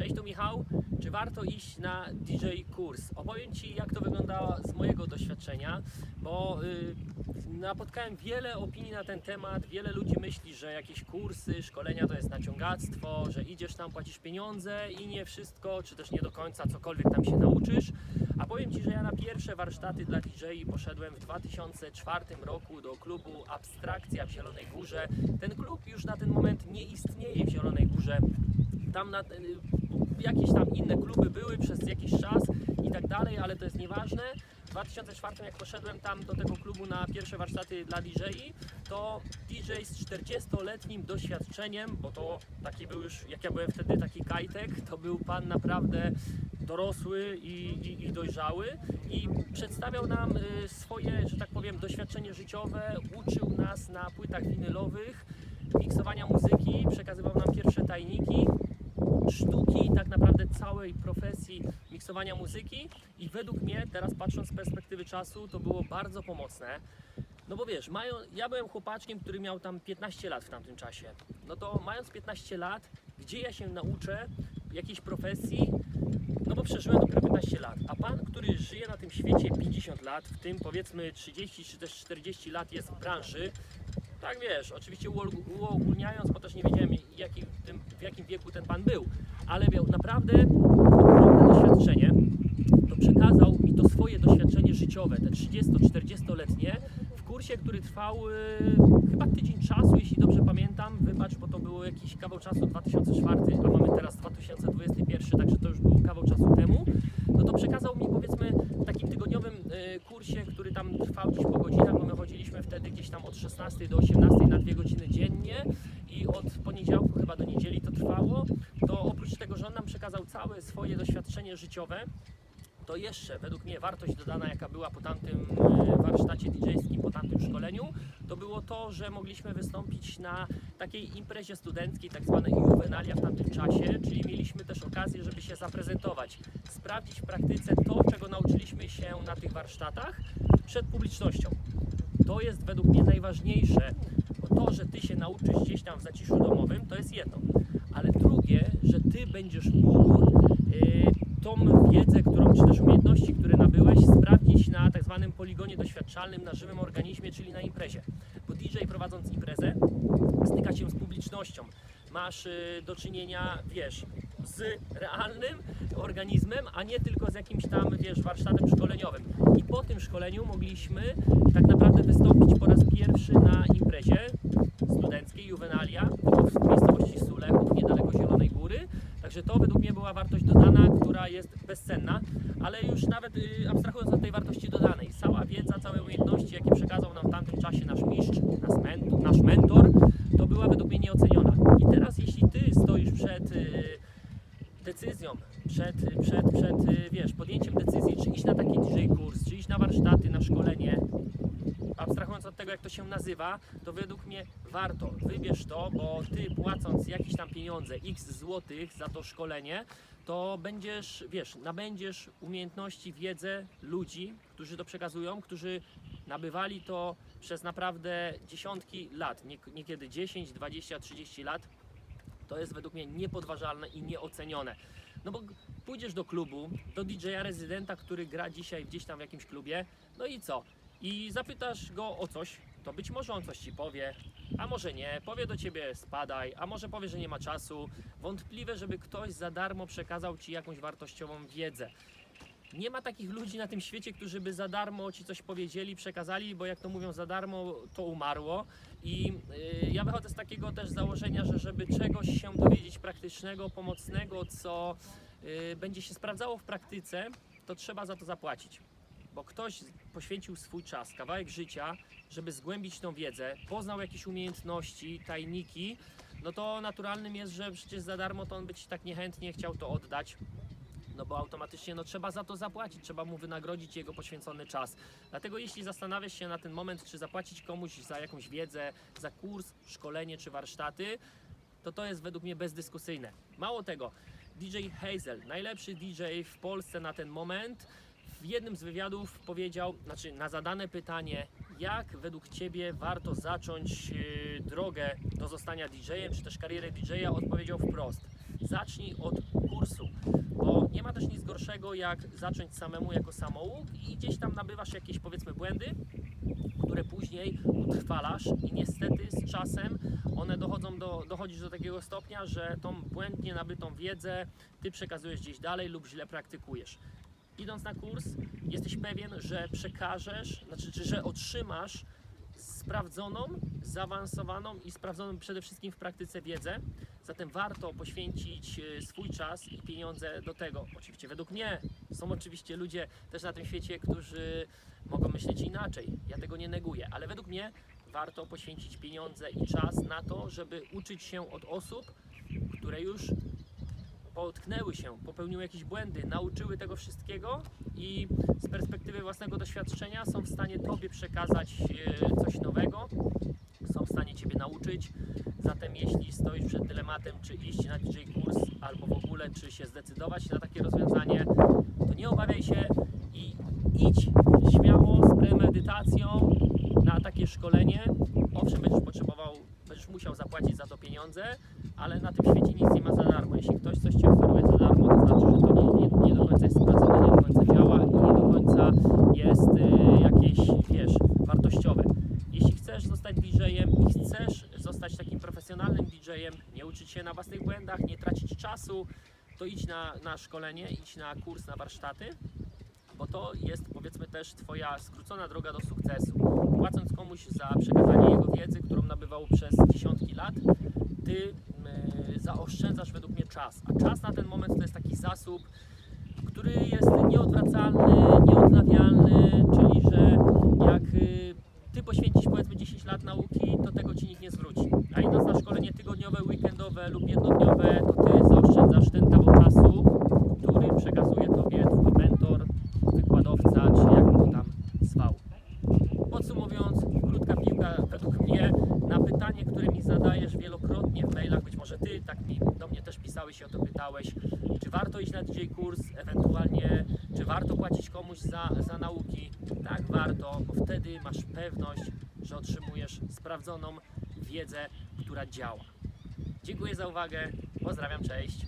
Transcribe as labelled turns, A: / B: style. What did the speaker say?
A: Cześć, tu Michał. Czy warto iść na DJ kurs? Opowiem Ci, jak to wyglądało z mojego doświadczenia, bo y, napotkałem wiele opinii na ten temat. Wiele ludzi myśli, że jakieś kursy, szkolenia to jest naciągactwo, że idziesz tam, płacisz pieniądze i nie wszystko, czy też nie do końca cokolwiek tam się nauczysz. A powiem Ci, że ja na pierwsze warsztaty dla DJ poszedłem w 2004 roku do klubu Abstrakcja w Zielonej Górze. Ten klub już na ten moment nie istnieje w Zielonej Górze. Tam na, y, jakieś tam inne kluby były przez jakiś czas i tak dalej, ale to jest nieważne. W 2004 jak poszedłem tam do tego klubu na pierwsze warsztaty dla DJ, to DJ z 40-letnim doświadczeniem, bo to taki był już, jak ja byłem wtedy taki kajtek, to był pan naprawdę dorosły i, i, i dojrzały i przedstawiał nam y, swoje, że tak powiem, doświadczenie życiowe, uczył nas na płytach winylowych, miksowania muzyki, przekazywał nam pierwsze tajniki, całej profesji miksowania muzyki i według mnie, teraz patrząc z perspektywy czasu, to było bardzo pomocne. No bo wiesz, mają, ja byłem chłopaczkiem, który miał tam 15 lat w tamtym czasie. No to mając 15 lat, gdzie ja się nauczę jakiejś profesji, no bo przeżyłem dopiero 15 lat. A pan, który żyje na tym świecie 50 lat, w tym powiedzmy 30 czy też 40 lat jest w branży, tak wiesz, oczywiście uog- uogólniając, bo też nie wiedziałem jaki, tym, w jakim wieku ten pan był, ale miał naprawdę ogromne doświadczenie, to przekazał mi to swoje doświadczenie życiowe, te 30-40-letnie, w kursie, który trwał y, chyba tydzień czasu, jeśli dobrze pamiętam, wybacz, bo to było jakiś kawał czasu 2004, a mamy teraz 2021, także to już był kawał czasu temu, no to przekazał mi powiedzmy w takim tygodniowym y, kursie, który tam trwał gdzieś po godzinach, gdzieś tam od 16 do 18 na dwie godziny dziennie i od poniedziałku chyba do niedzieli to trwało, to oprócz tego, że on nam przekazał całe swoje doświadczenie życiowe, to jeszcze według mnie wartość dodana, jaka była po tamtym e, warsztacie DJ-skim, po tamtym szkoleniu, to było to, że mogliśmy wystąpić na takiej imprezie studenckiej, tak zwanej juvenalia w tamtym czasie, czyli mieliśmy też okazję, żeby się zaprezentować, sprawdzić w praktyce to, czego nauczyliśmy się na tych warsztatach przed publicznością. To jest według mnie najważniejsze, bo to, że Ty się nauczysz gdzieś tam w zaciszu domowym, to jest jedno, ale drugie, że Ty będziesz mógł yy, tą wiedzę, którą, czy też umiejętności, które nabyłeś, sprawdzić na tak zwanym poligonie doświadczalnym, na żywym organizmie, czyli na imprezie. Bo DJ prowadząc imprezę styka się z publicznością. Masz y, do czynienia, wiesz, z realnym organizmem, a nie tylko z jakimś tam, wiesz, warsztatem szkoleniowym. I po tym szkoleniu mogliśmy tak naprawdę wystąpić po raz pierwszy na imprezie studenckiej Juvenalia, w miejscowości Sulechów, niedaleko Zielonej Góry. Także to według mnie była wartość dodana, która jest bezcenna, ale już nawet y, abstrahując od tej wartości dodanej, cała wiedza, całe umiejętności, jakie przekazał nam w tamtym czasie nasz mistrz, nasz mentor, to była według mnie nieoceniona. I teraz jeśli Ty stoisz przed y, decyzją, przed, przed, przed y, wiesz, podjęciem decyzji, czy iść na taki DJ kurs, czy iść na warsztaty, na szkolenie, abstrahując od tego, jak to się nazywa, to według mnie warto. Wybierz to, bo ty płacąc jakieś tam pieniądze, x złotych za to szkolenie, to będziesz, wiesz, nabędziesz umiejętności, wiedzę ludzi, którzy to przekazują, którzy nabywali to przez naprawdę dziesiątki lat, nie, niekiedy 10, 20, 30 lat. To jest według mnie niepodważalne i nieocenione. No bo pójdziesz do klubu, do DJ-a rezydenta, który gra dzisiaj gdzieś tam w jakimś klubie, no i co? I zapytasz go o coś, to być może on coś ci powie, a może nie, powie do ciebie spadaj, a może powie, że nie ma czasu. Wątpliwe, żeby ktoś za darmo przekazał ci jakąś wartościową wiedzę. Nie ma takich ludzi na tym świecie, którzy by za darmo ci coś powiedzieli, przekazali, bo jak to mówią, za darmo to umarło. I y, ja wychodzę z takiego też założenia, że żeby czegoś się dowiedzieć praktycznego, pomocnego, co y, będzie się sprawdzało w praktyce, to trzeba za to zapłacić. Bo ktoś poświęcił swój czas, kawałek życia, żeby zgłębić tą wiedzę, poznał jakieś umiejętności, tajniki, no to naturalnym jest, że przecież za darmo to on by ci tak niechętnie chciał to oddać. No bo automatycznie no, trzeba za to zapłacić, trzeba mu wynagrodzić jego poświęcony czas. Dlatego jeśli zastanawiasz się na ten moment, czy zapłacić komuś za jakąś wiedzę, za kurs, szkolenie czy warsztaty, to to jest według mnie bezdyskusyjne. Mało tego, DJ Hazel, najlepszy DJ w Polsce na ten moment, w jednym z wywiadów powiedział, znaczy na zadane pytanie, jak według Ciebie warto zacząć yy, drogę do zostania DJ-em, czy też karierę DJ-a, odpowiedział wprost. zacznij od kursu, bo nie ma też nic gorszego jak zacząć samemu jako samouk i gdzieś tam nabywasz jakieś powiedzmy błędy, które później utrwalasz i niestety z czasem one dochodzą do, dochodzisz do takiego stopnia, że tą błędnie nabytą wiedzę ty przekazujesz gdzieś dalej lub źle praktykujesz. Idąc na kurs, jesteś pewien, że przekażesz, znaczy, czy że otrzymasz sprawdzoną, zaawansowaną i sprawdzoną przede wszystkim w praktyce wiedzę. Zatem warto poświęcić e, swój czas i pieniądze do tego. Oczywiście według mnie są oczywiście ludzie też na tym świecie, którzy mogą myśleć inaczej. Ja tego nie neguję, ale według mnie warto poświęcić pieniądze i czas na to, żeby uczyć się od osób, które już potknęły się, popełniły jakieś błędy, nauczyły tego wszystkiego i z perspektywy własnego doświadczenia są w stanie Tobie przekazać e, coś nowego, są w stanie Ciebie nauczyć. Zatem jeśli stoisz przed dylematem, czy iść na DJ kurs, albo w ogóle, czy się zdecydować na takie rozwiązanie, to nie obawiaj się i idź śmiało z premedytacją na takie szkolenie. Owszem, będziesz potrzebował, będziesz musiał zapłacić za to pieniądze, ale na tym świecie nic nie ma za darmo. Jeśli ktoś coś Ci oferuje za darmo, to znaczy, że to nie, nie, nie do końca jest sprawdzone, nie do końca działa i nie do końca jest y, jakieś, wiesz, wartościowe. Jeśli chcesz zostać DJ-em i chcesz zostać takim profesjonalnym DJ-em, nie uczyć się na własnych błędach, nie tracić czasu, to idź na, na szkolenie, idź na kurs, na warsztaty, bo to jest też Twoja skrócona droga do sukcesu. Płacąc komuś za przekazanie jego wiedzy, którą nabywał przez dziesiątki lat, Ty zaoszczędzasz według mnie czas. A czas na ten moment to jest taki zasób, który jest nieodwracalny, nieodnawialny, czyli że jak y, Ty poświęcisz powiedzmy 10 lat nauki, to tego Ci nikt nie zwróci. A idąc na szkolenie tygodniowe, weekendowe lub jednodniowe, to Ty zaoszczędzasz ten kawał czasu, który przekazuje Tobie Twój mentor, wykładowca, czy jak to tam zwał. Podsumowując, krótka piłka według mnie na pytanie, które mi zadajesz wielokrotnie w mailach, być może Ty tak mi, do mnie też pisałeś i o to pytałeś, czy warto iść na DJ kurs, ewentualnie czy warto płacić komuś za, za nauki? Tak, warto, bo wtedy masz pewność, że otrzymujesz sprawdzoną wiedzę, która działa. Dziękuję za uwagę, pozdrawiam, cześć.